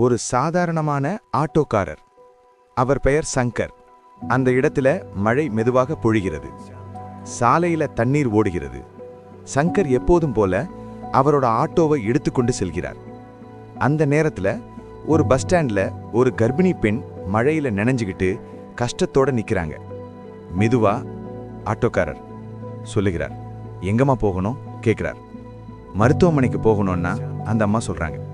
ஒரு சாதாரணமான ஆட்டோக்காரர். அவர் பெயர் சங்கர். அந்த இடத்துல மழை மெதுவாக பொழிகிறது. சாலையில தண்ணீர் ஓடுகிறது. சங்கர் எப்போதும் போல அவரோட ஆட்டோவை எடுத்துக்கொண்டு செல்கிறார். அந்த நேரத்துல ஒரு பஸ் ஸ்டாண்ட்ல ஒரு கர்ப்பிணி பெண் மழையில நினைஞ்சுக்கிட்டு கஷ்டத்தோட நிக்கிறாங்க. மெதுவா ஆட்டோக்காரர் சொல்லுகிறார் எங்கம்மா போகணும்? கேட்கிறார் மருத்துவமனைக்கு போகணும்னா அந்த அம்மா சொல்றாங்க.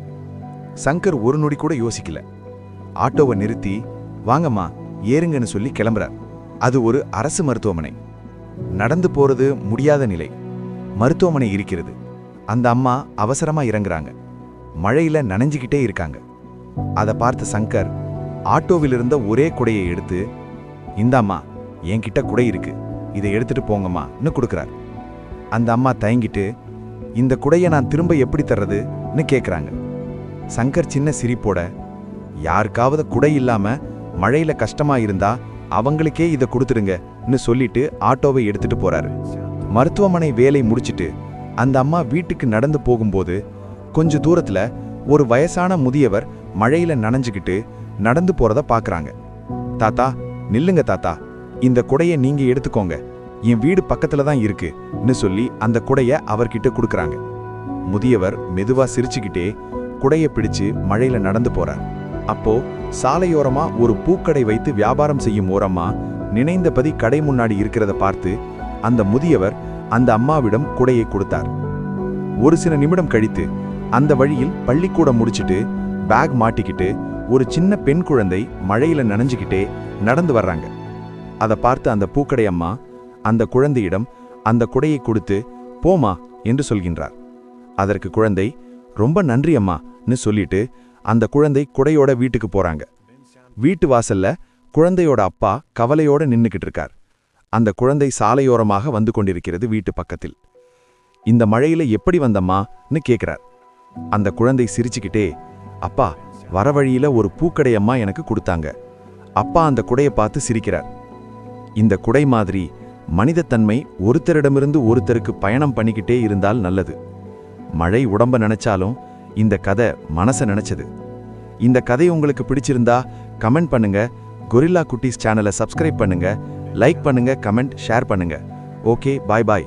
சங்கர் ஒரு நொடி கூட யோசிக்கல. ஆட்டோவை நிறுத்தி வாங்கம்மா ஏறுங்கன்னு சொல்லி கிளம்புறார். அது ஒரு அரசு மருத்துவமனை. நடந்து போறது முடியாத நிலை. மருத்துவமனை இருக்கிறது. அந்த அம்மா அவசரமா இறங்குறாங்க. மழையில நனைஞ்சுக்கிட்டே இருக்காங்க. அதை பார்த்த சங்கர் ஆட்டோவில் இருந்த ஒரே குடையை எடுத்து இந்தாம்மா என்கிட்ட குடை இருக்கு. இதை எடுத்துட்டு போங்கம்மான்னு கொடுக்குறார். அந்த அம்மா தயங்கிட்டு இந்த குடையை நான் திரும்ப எப்படி தர்றதுன்னு கேட்குறாங்க சங்கர் சின்ன சிரிப்போட யாருக்காவது குடை இல்லாம மழையில கஷ்டமா இருந்தா அவங்களுக்கே இதை கொடுத்துடுங்கன்னு சொல்லிட்டு ஆட்டோவை எடுத்துட்டு போறாரு. மருத்துவமனை வேலை முடிச்சிட்டு அந்த அம்மா வீட்டுக்கு நடந்து போகும்போது கொஞ்ச தூரத்துல ஒரு வயசான முதியவர் மழையில நனைஞ்சுக்கிட்டு நடந்து போறத பாக்குறாங்க. தாத்தா நில்லுங்க தாத்தா இந்த குடையை நீங்க எடுத்துக்கோங்க. என் வீடு பக்கத்துல தான் இருக்குன்னு சொல்லி அந்த குடைய அவர்கிட்ட கொடுக்குறாங்க. முதியவர் மெதுவா சிரிச்சுக்கிட்டே குடைய பிடிச்சு மழையில நடந்து போறார். அப்போ சாலையோரமா ஒரு பூக்கடை வைத்து வியாபாரம் செய்யும் ஓரம்மா நினைந்தபதி கடை முன்னாடி இருக்கிறத பார்த்து அந்த முதியவர் அந்த அம்மாவிடம் குடையை கொடுத்தார். ஒரு சில நிமிடம் கழித்து அந்த வழியில் பள்ளிக்கூடம் முடிச்சிட்டு பேக் மாட்டிக்கிட்டு ஒரு சின்ன பெண் குழந்தை மழையில நனைஞ்சுக்கிட்டே நடந்து வர்றாங்க. அதை பார்த்து அந்த பூக்கடை அம்மா அந்த குழந்தையிடம் அந்த குடையை கொடுத்து போமா என்று சொல்கின்றார். அதற்கு குழந்தை ரொம்ப நன்றி அம்மா. ன்னு சொல்லிட்டு அந்த குழந்தை குடையோட வீட்டுக்கு போறாங்க. வீட்டு வாசல்ல குழந்தையோட அப்பா கவலையோட நின்னுக்கிட்டு இருக்கார். அந்த குழந்தை சாலையோரமாக வந்து கொண்டிருக்கிறது வீட்டு பக்கத்தில். இந்த மழையில எப்படி வந்தம்மான்னு கேட்கிறார் அந்த குழந்தை சிரிச்சுக்கிட்டே அப்பா வர வழியில ஒரு பூக்கடையம்மா எனக்கு கொடுத்தாங்க. அப்பா அந்த குடையை பார்த்து சிரிக்கிறார். இந்த குடை மாதிரி மனிதத்தன்மை ஒருத்தரிடமிருந்து ஒருத்தருக்கு பயணம் பண்ணிக்கிட்டே இருந்தால் நல்லது. மழை உடம்ப நினைச்சாலும் இந்த கதை மனச நினைச்சது. இந்த கதை உங்களுக்கு பிடிச்சிருந்தா கமெண்ட் பண்ணுங்க. கொரில்லா குட்டீஸ் சேனலை சப்ஸ்கிரைப் பண்ணுங்க. லைக் பண்ணுங்க கமெண்ட் ஷேர் பண்ணுங்க. Okay bye bye.